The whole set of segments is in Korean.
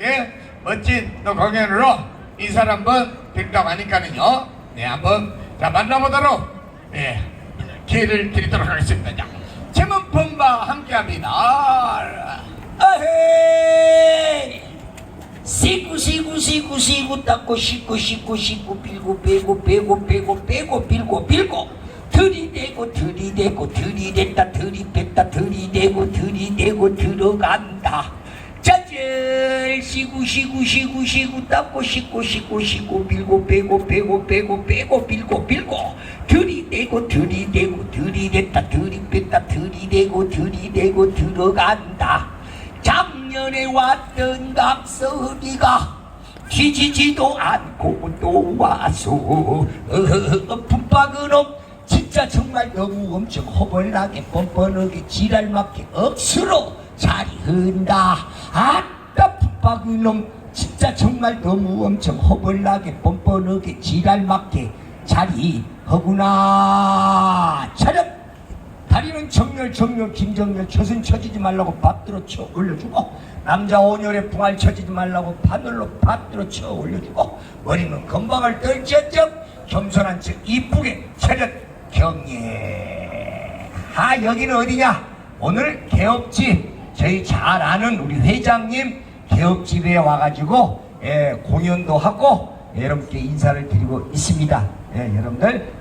여러분들에게 멋진 또 공연으로 인사를 한번 드린다고 하니까는요. 네, 한번 자 만나보도록 예, 기회를 드리도록 하겠습니다. 자, 제문품바 함께합니다. 아헤이 시구 시구 시구 시구 닦고 씻고 씻고 씻고 빌고 빼고 빼고 빼고 빼고 빌고 빌고 들이대고 들이대고 들이댔다 들이뺐다 들이대고 들이대고 들어간다 짜증 시구 시구 시구 시구 닦고 씻고 씻고 씻고 빌고 빼고 빼고 빼고 빼고 빌고 빌고. 들이대고 들이대고 들이댔다 들이뺐다 들이대고 들이대고 들어간다. 작년에 왔던 각설이가 뒤지지도 않고 또 와서 품바그럼 진짜 정말 너무 엄청 허벌나게 뻔뻔하게 지랄맞게 억수로 자리 흔다. 아 따 품바그놈 진짜 정말 너무 엄청 허벌나게 뻔뻔하게 지랄맞게 자리 허구나 차렷 다리는 정렬 정렬 김정렬 젖은 쳐지지 말라고 밥들어 쳐 올려주고 남자 온열에 풍알 쳐지지 말라고 바늘로 밥들어 쳐 올려주고 머리는 건방을 떨지언정 겸손한 척 이쁘게 차렷 경례 아 여기는 어디냐 오늘 개업집 저희 잘 아는 우리 회장님 개업집에 와가지고 예, 공연도 하고 여러분께 인사를 드리고 있습니다. 예, 여러분들.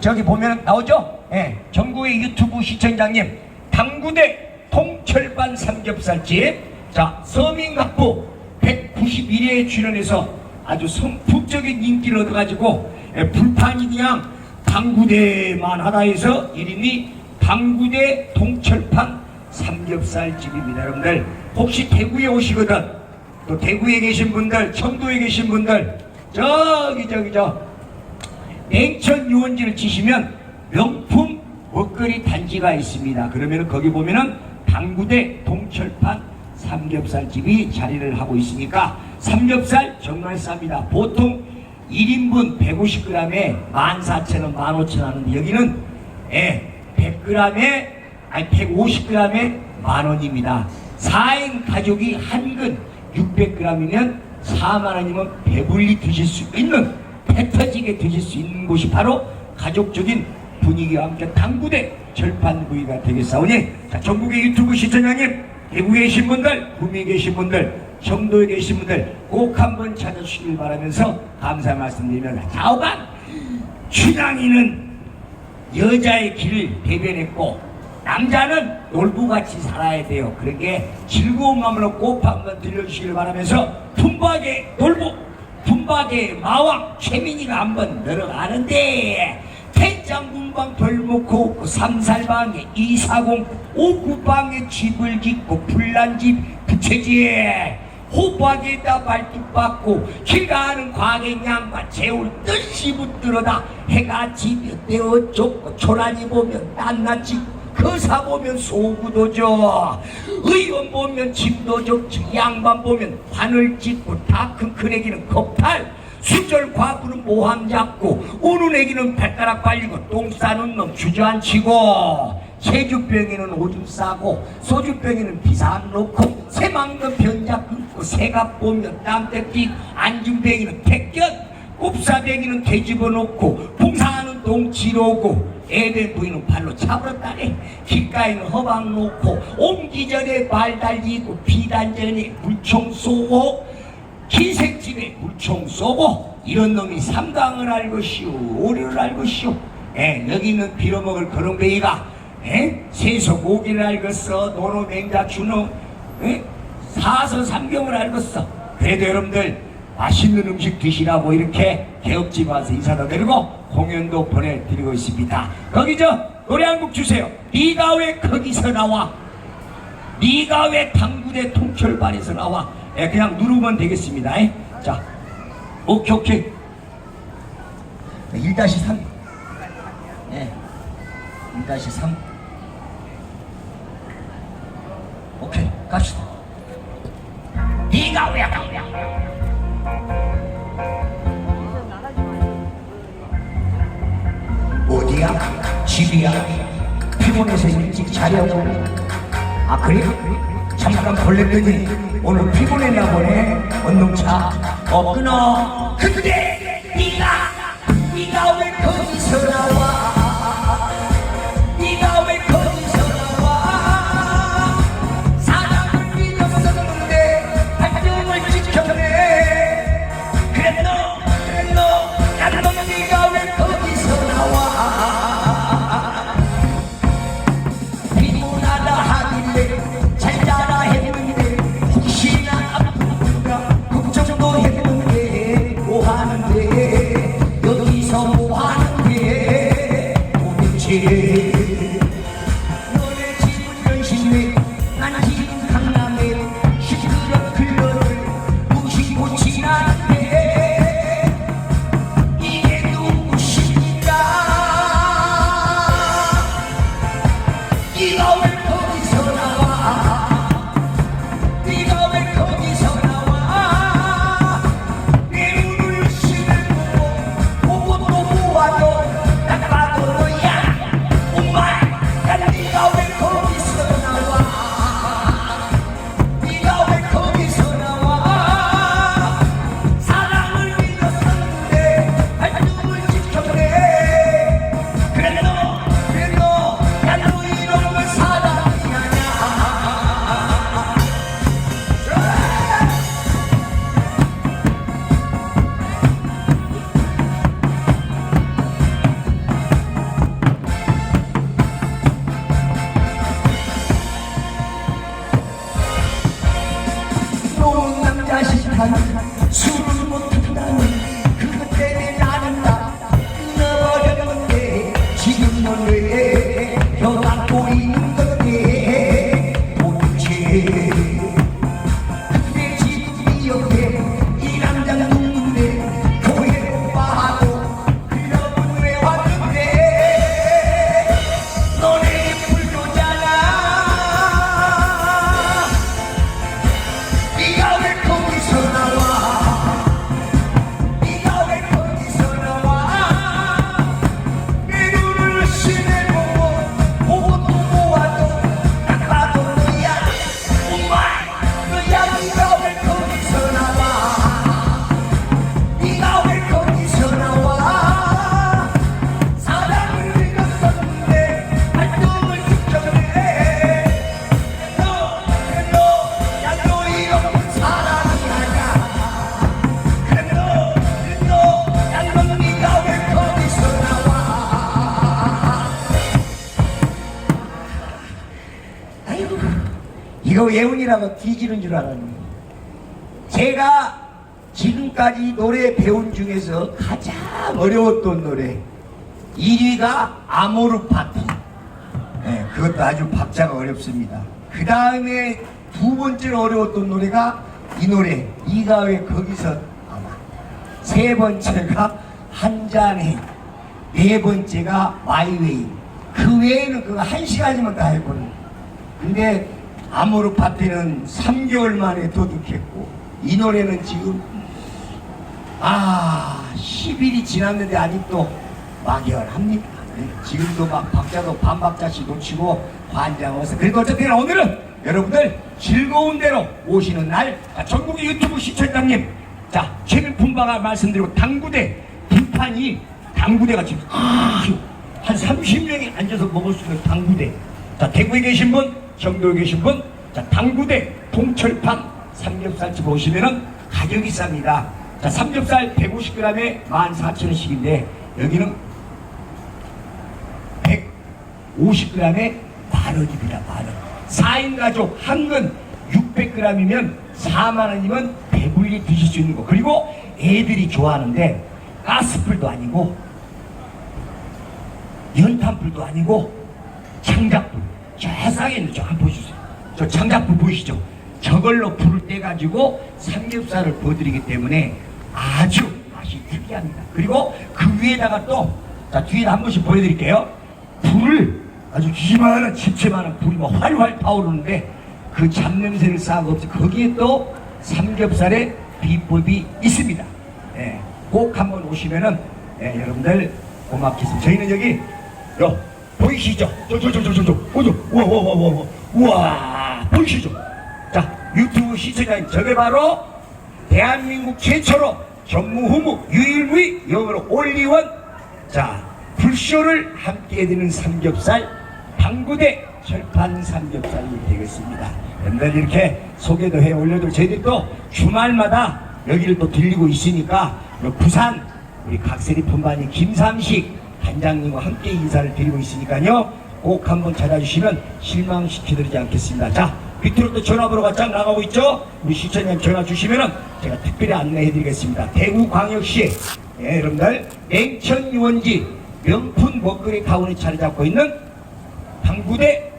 저기 보면 나오죠? 예, 전국의 유튜브 시청자님 당구대 통철반 삼겹살집. 자 서민각부 191회에 출연해서 아주 성폭적인 인기를 얻어가지고 예, 불판이 그냥 당구대만 하다 해서 이름이 당구대 통철판 삼겹살집입니다 여러분들 혹시 대구에 오시거든 또 대구에 계신 분들 청도에 계신 분들 저기 저기 저 냉천 유원지를 치시면 명품 먹거리 단지가 있습니다. 그러면 거기 보면은 당구대 동철판 삼겹살집이 자리를 하고 있으니까 삼겹살 정말 쌉니다. 보통 1인분 150g에 14,000원, 15,000원 하는데 여기는 예, 100g에 아니 150g에 만 원입니다. 4인 가족이 한 근 600g이면 4만 원이면 배불리 드실 수 있는 배 터지게 드실 수 있는 곳이 바로 가족적인 분위기와 함께 당구대 절판구이가 되겠사오니 자, 전국의 유튜브 시청자님 대구에 계신 분들 구미에 계신 분들 청도에 계신 분들 꼭 한번 찾아주시길 바라면서 감사 말씀드리면서 좌우간 춘향이는 여자의 길을 대변했고 남자는 놀부같이 살아야 돼요. 그러게 즐거운 마음으로 꼭 한번 들려주시길 바라면서 품바게 놀부 품바게 마왕 최민희가 한번 늘어가는데 태장군방 벌목호 삼살방에 이사공 오구방에 집을 짓고 불난집 부채지에 호박에다 발뚝 받고 길 가는 과객 양반 재울 뜻이 붙들어다 해가 지며 떼어 쫓고 초라니 보면 딴나지 거사 보면 소구도죠 의원 보면 좋지 양반 보면 관을 찢고 다 큰 큰 애기는 겁탈 수절 과부는 모함 잡고 우는 애기는 발가락 빨리고 똥 싸는 놈 주저앉히고 체주병에는 오줌 싸고 소주병에는 비상 놓고 새망금 변자 끊고 새가 보면 땀때 띠고 안중뱅이는 택견 곱사뱅이는 되집어 놓고 봉사하는 똥 지르고 애들 부인은 발로 차버렸다네 길가에는 허방 놓고 옮기 전에 발 달리고 비단 전에 물총 쏘고 기생집에 물총 쏘고 이런 놈이 삼강을 알 것이오 오류를 알 것이오 예, 여기는 빌어먹을 그런 베이가 예? 세소 고기를 알겠어 노노 맹자 주노 예? 사서 삼경을 알겠어 그래도 여러분들 맛있는 음식 드시라고 이렇게 개업집 와서 인사도 드리고 공연도 보내드리고 있습니다 거기 저 노래 한 곡 주세요 네가 왜 거기서 나와 네가 왜 당구대 통철반에서 나와? 예, 그냥 누르면 되겠습니다. 예? 자, 오케이 오케이. 1-3. 예, 1-3. 오케이, 갑시다. 네가 왜 어디야? 집이야? 피곤해서 일찍 자려고. 아 그래? 잠깐 걸렸더니 오늘 피곤했나 보네 언농차 어 끊어 근데 네가 네가 왜 거기서 나와 예훈이라고 뒤지는 줄 알았네. 제가 지금까지 노래 배운 중에서 가장 어려웠던 노래 1위가 아모르 파티 네, 그것도 아주 박자가 어렵습니다. 그 다음에 두 번째로 어려웠던 노래가 이 노래 이가 왜 거기서 나와 세 번째가 한 잔해 네 번째가 마이웨이 그 외에는 그거 한 시간이면 다 했거든요. 근데 아모르 파티는 3개월 만에 도둑했고 이 노래는 지금 아 10일이 지났는데 아직도 막연합니다. 네, 지금도 막 박자도 반박자씩 놓치고 환장해서 그래도 어쨌든 오늘은 여러분들 즐거운 대로 오시는 날 자, 전국의 유튜브 시청자님 자 분방아 말씀드리고 당구대 불판이 당구대가 지금 큰, 한 30명이 앉아서 먹을 수 있는 당구대 자 대구에 계신 분 경도에 계신 분 자 당구대 동철판 삼겹살집 오시면은 가격이 쌉니다 자 삼겹살 150g에 14,000원씩인데 여기는 150g에 만 원입니다, 만 원. 4인 가족 한근 600g이면 4만 원이면 배불리 드실 수 있는 거. 그리고 애들이 좋아하는데 가스불도 아니고 연탄불도 아니고 창작불. 저 싸게 있는 저 한번 보여주세요. 저 창작불 보이시죠? 저걸로 불을 떼가지고 삼겹살을 구워드리기 때문에 아주 맛이 특이합니다. 그리고 그 위에다가 또, 자, 뒤에다 한 번씩 보여드릴게요. 불을 아주 기만한 집채만한 불이 막 활활 타오르는데 그 잡냄새를 싸고 없이 거기에 또 삼겹살의 비법이 있습니다. 예, 꼭 한번 오시면은 예, 여러분들 고맙겠습니다. 저희는 여기 요 보이시죠? 저저저저 저저 보죠? 우와 우와 우와 우와 우와 보이시죠? 자, 유튜브 시청자님, 저게 바로 대한민국 최초로 전무후무 유일무이 영어로 올리원 자 불쇼를 함께 해드리는 삼겹살 방구대 철판 삼겹살이 되겠습니다. 여러분들 이렇게 소개도 해 올려도 저희들이 또 주말마다 여기를 또 들리고 있으니까 요 부산 우리 각세리 분반이 김삼식 단장님과 함께 인사를 드리고 있으니까요 꼭 한번 찾아주시면 실망시켜드리지 않겠습니다. 자 밑으로 또 전화번호가 쫙 나가고 있죠? 우리 시청자님 전화 주시면은 제가 특별히 안내해드리겠습니다. 대구광역시 예, 여러분들 냉천 유원지 명품 먹거리 타운에 자리 잡고 있는 방구대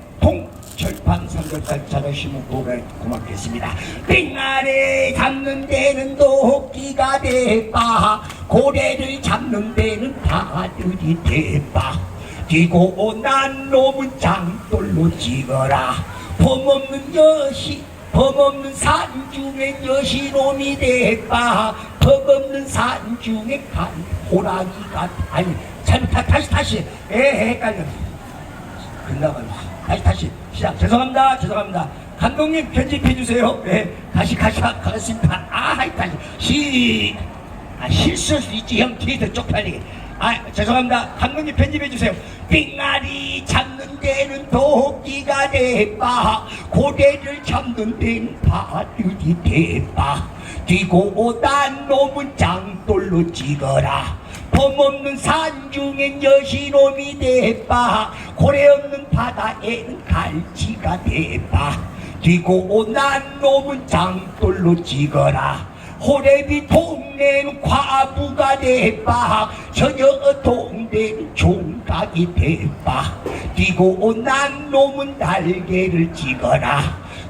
삼겹살 찾아주시면 고가 고맙겠습니다. 빙아리 잡는 데는 도끼가 대빠 고래를 잡는 데는 바들이 대빠 뛰고 난 놈은 장돌로 찍어라. 범없는 여시 범없는 산 중에 여시놈이 대빠 범없는 산 중에 간 호랑이가 아니 잘 다, 다시 다시. 에 헷갈려. 끝나가요 다시 다시 시작. 죄송합니다. 죄송합니다. 감독님 편집해 주세요. 네 다시 다시 가- 가겠습니다. 아 다시 시 아, 실수할 수 있지. 형 뒤에서 쪽팔리게. 아 죄송합니다. 감독님 편집해 주세요. 빙아리 잡는 데는 도끼가 대빠 고래를 잡는 데는 바늘이 대빠 뛰고 난 놈은 장돌로 찍어라 범없는 산 중엔 여시놈이 대빠 고래 없는 바다에는 갈치가 대빠 뛰고 난 놈은 장돌로 찍어라. 호래비 동네는 과부가 대빠 저녁 동네는 종각이 대빠 뛰고 난 놈은 날개를 찍어라.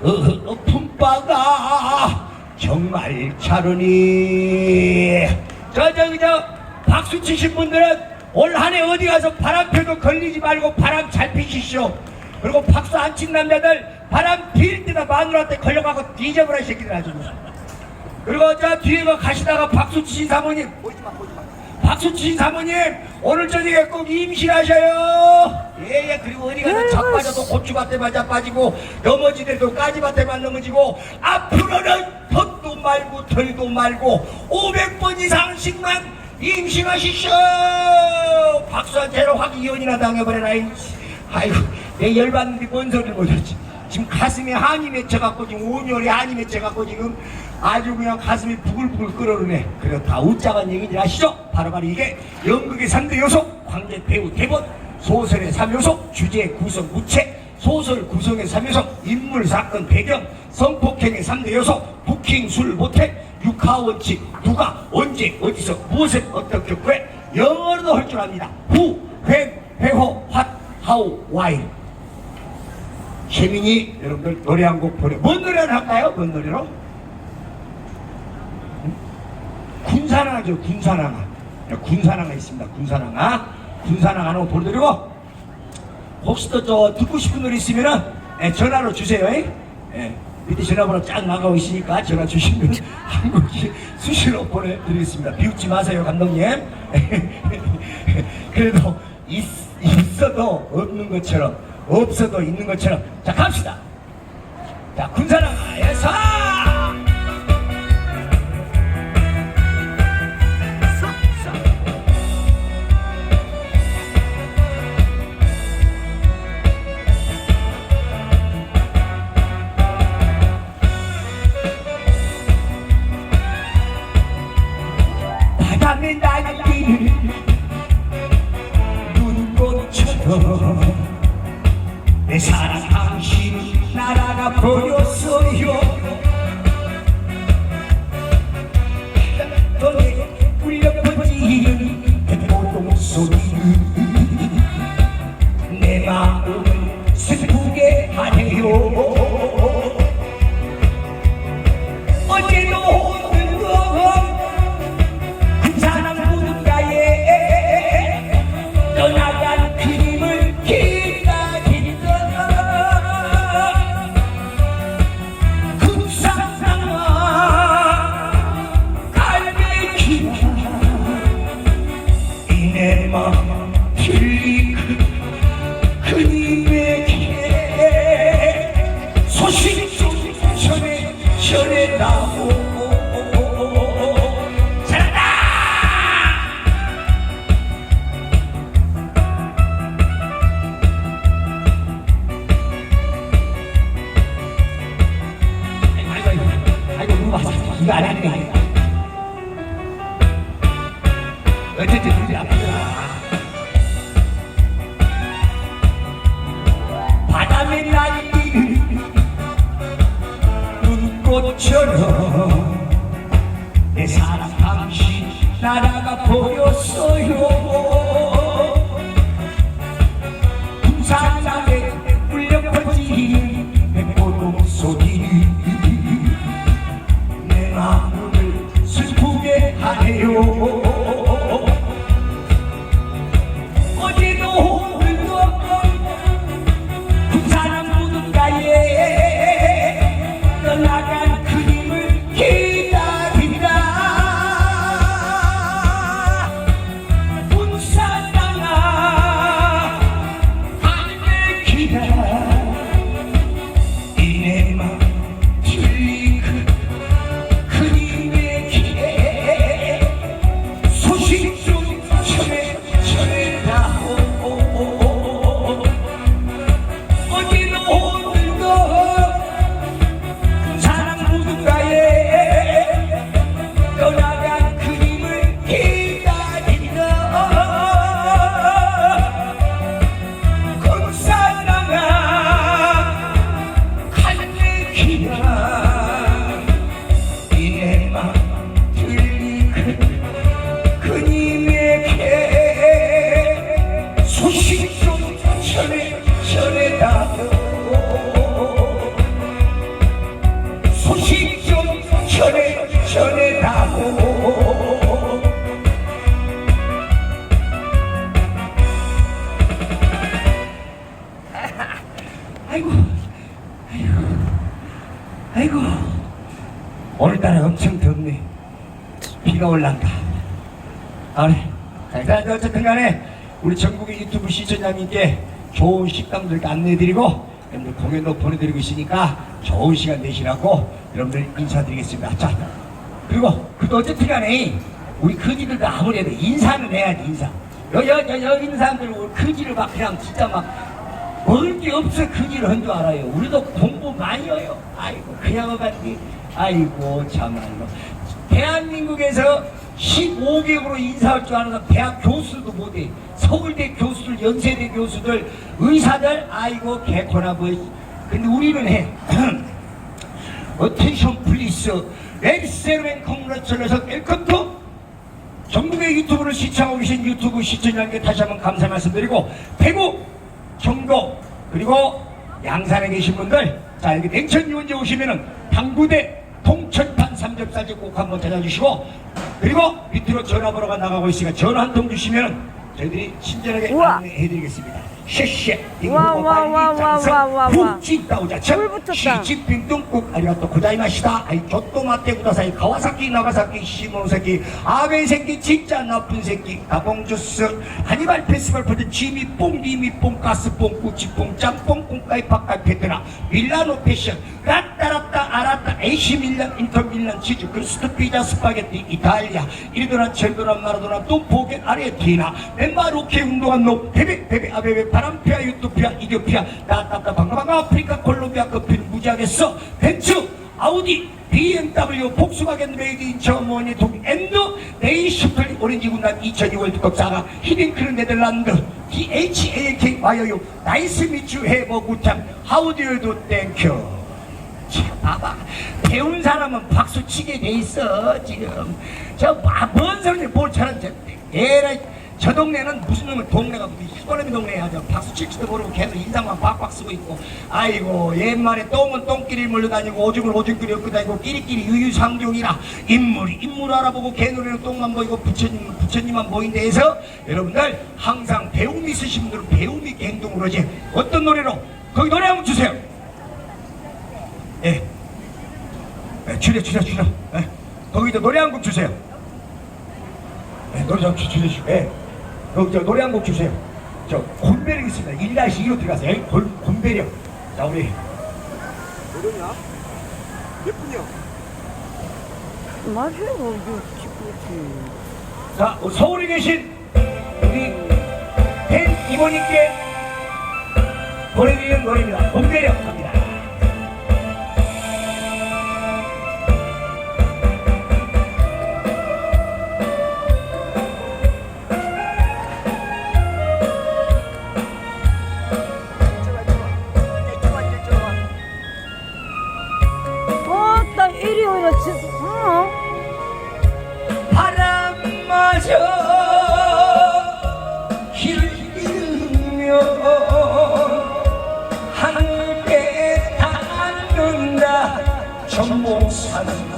어, 품바가 정말 차르니. 저 저기 저 박수 치신 분들은 올 한 해 어디 가서 바람 펴도 걸리지 말고 바람 잘 피십시오. 그리고 박수 안 친 남자들 바람 필 때나 마누라한테 걸려가고 뒤져버려 이 새끼들 아주. 그리고 저 뒤에 그 가시다가 박수 치신 사모님. 보지 마 보지 마 박수 치신 사모님 오늘 저녁에 꼭 임신하셔요. 예예 그리고 어디 가서 자 빠져도 고추밭에 맞아 빠지고 넘어지대도 까지밭에만 넘어지고 앞으로는 덧도 말고 털도 말고 500번 이상 씩만 임신하시쇼 박수한테로 확 이혼이나 당해버려라 이 아이고 내 열받는데 뭔 소리를 못하지. 지금 가슴에 한이 맺혀갖고 지금 온열이 한이 맺혀갖고 지금 아주 그냥 가슴이 부글부글 끓어오르네. 그렇다 웃자간 얘기들 아시죠? 바로 바로 이게 연극의 3대 요소 광대 배우 대본 소설의 3요소 주제 구성 무체 소설 구성의 3요소 인물 사건 배경 성폭행의 3대 요소 부킹 술 모텔 육하 원칙 누가 언제 어디서 무엇을 어떻게 왜 영어로도 할 줄 압니다 후, 횡, 회호, 핫, 하우, 와인 재민이 여러분들 노래 한 곡 보내 뭔 노래를 할까요? 뭔 노래로? 응? 군사랑아죠 군사랑아 네, 군사랑아 있습니다 군사랑아 군사랑아 하나 보내드리고 혹시 또 저 듣고 싶은 노래 있으면은 예, 전화로 주세요 예? 예, 밑에 전화번호 쫙 나가고 있으니까 전화 주시면 한 곡씩 수시로 보내드리겠습니다. 비웃지 마세요 감독님. 그래도 있, 있어도 없는 것처럼 없어도 있는 것처럼. 자 갑시다. 자 군사랑아에 Oh. 이거 안 하는 거 아니야 어쨌든 둘이 아프더라 바람에 날리는 눈꽃처럼 시청자님께 좋은 식당들 안내해드리고 여러분들 공연도 보내드리고 있으니까 좋은 시간 되시라고 여러분들 인사드리겠습니다 자 그리고 그래도 어쨌든 간에 우리 큰이들도 아무래도 인사는 해야지 인사 여, 여, 여, 여기 있는 사람들 우리 큰이를 막 그냥 진짜 막 먹을 게 없어 큰일 한줄 알아요. 우리도 공부 많이 해요. 아이고 그냥 어간디 아이고 참말로 대한민국에서 15개국으로 인사할 줄 아는 대학 교수도 못해. 서울대 교수들, 연세대 교수들, 의사들 아이고 개코나 뭐. 근데 우리는 해. 어텐션 플리스 엑셀맨 컨그레츄레이션 웰컴 투 전국의 유튜브를 시청하고 계신 유튜브 시청자님께 다시 한번 감사 말씀드리고 대구, 경도 그리고 양산에 계신 분들 자 여기 냉천 유원지 오시면은 당구대 동천판 삼겹살집 꼭 한번 찾아주시고 그리고 밑으로 전화번호가 나가고 있으니까 전화 한 통 주시면은 저희들이 친절하게 우와. 안내해드리겠습니다. 셰셰 와, 와, 와, 와, 와, 와, 와. 훅진다오자. 물 붙였다. 아라따 에이시 밀란 인터 밀란 치즈 크루스트 피자 스파게티 이탈리아. 이리도나 첼도나 마라도나 또 포켓 아르헨티나. 엠마 로케 운동한 놈 베베 베베 아베베 바람피아 유토피아 이디오피아 나따따 방가방가 아프리카 콜롬비아 커피 무지하겠어 벤츠 아우디 BMW 폭스바겐 레이디 인천 모니 동 엔드 네이슈플 오렌지 군단 2002 월드컵 사가 히딩크는 네덜란드 DHAK 와요요 나이스 미츠 해버 구참 하우디어도 땡큐 자, 봐봐. 배운 사람은 박수 치게 돼 있어, 지금. 저, 아, 뭔 소리지, 뭘처럼, 저, 에라이, 저 동네는 무슨 놈의 동네가 희번놈의 동네야. 저 박수 칠지도 모르고 계속 인상만 빡빡 쓰고 있고. 아이고, 옛말에 똥은 똥끼리 물려다니고, 오줌은 오줌끼리 엮고 다니고, 끼리끼리 유유상종이라, 인물이 인물 알아보고, 개노래로 똥만 보이고, 부처님, 부처님만 보인다 해서, 여러분들, 항상 배움 있으신 분들은 배움 있게 행동을 하지. 어떤 노래로? 거기 노래 한번 주세요. 예. 예, 줄여 줄여 줄여. 예. 거기도 노래 한 곡 주세요. 예, 노래 좀 주- 줄여 주시고. 예. 거기 저 노래 한 곡 주세요. 저 곤배력 있습니다. 1-2로 들어가세요. 예, 곤, 곤배력. 자 우리 뭐냐? 몇 분이요? 맞아요. 이거 지그지. 자, 서울에 계신 우리 팬 이모님께 보내드리는 노래입니다. 봄대령 갑니다. 일요일에 지 어? 바람마저 길을 잃으며 하늘에 닿는다 전봉산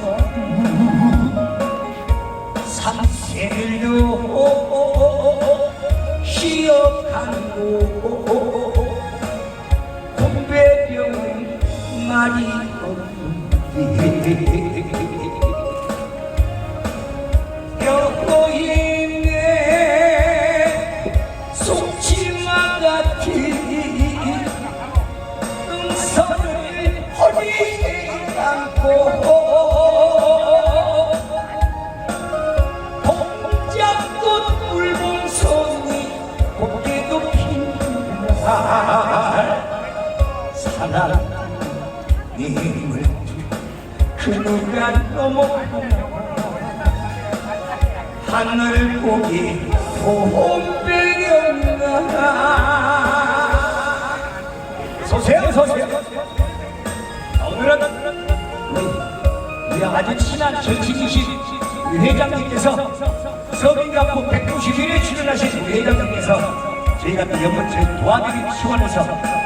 시원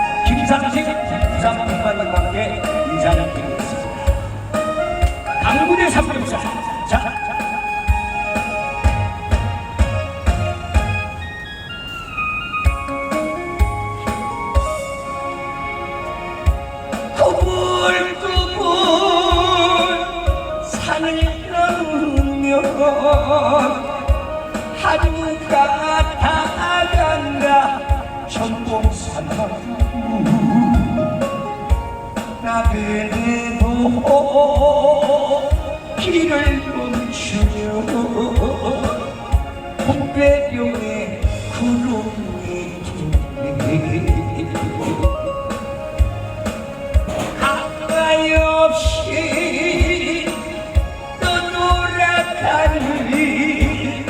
떠돌아가는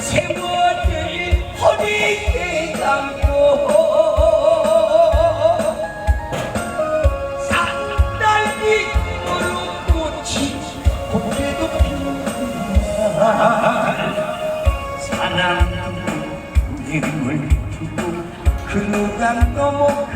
세월을 허리에 감고 산딸기 무릎꽃이 고개도 핀다 사랑님을 두고 그 누가 넘어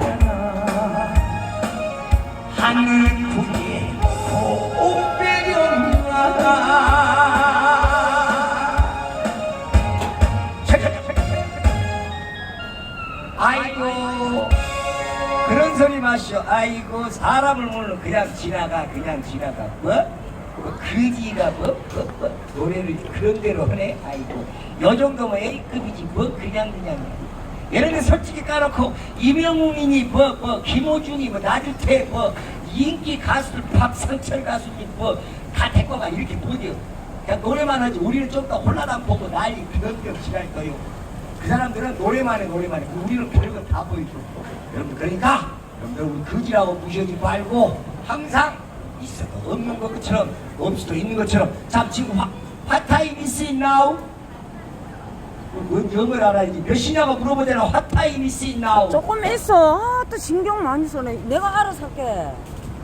마시오. 아이고 사람을 모르는 그냥 지나가 그냥 지나가. 뭐? 뭐 그지가 뭐, 뭐, 뭐 노래를 그런 대로 하네? 아이고 요 정도면 A급이지. 뭐 그냥 그냥. 얘네들 솔직히 까놓고 이명웅이니 뭐 뭐 김호중이 뭐 나주태 뭐 인기 가수들 박상철 가수님 뭐다 데리고 가 이렇게 못해요 그냥 노래만 하지. 우리는 좀더 홀라당 보고 난리 그런 게갈 거예요. 그 사람들은 노래만 해 노래만 해. 우리는 별거 다 보여줘. 여러분 그러니까 여러분들 우리 거지라고 무시하지 말고 항상 있어도 없는 것처럼 없이도 있는 것처럼 자 지금 화, 화타임 is now? 뭔 영어를 알아야지 몇 시냐고 물어보잖아 화타임 is now? 조금 있어. 아, 또 신경 많이 써네. 내가 알아서 할게.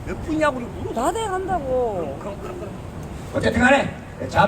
몇 분이냐고 물어 다 돼간다고. 그럼 그럼 그럼 어쨌든 간에 자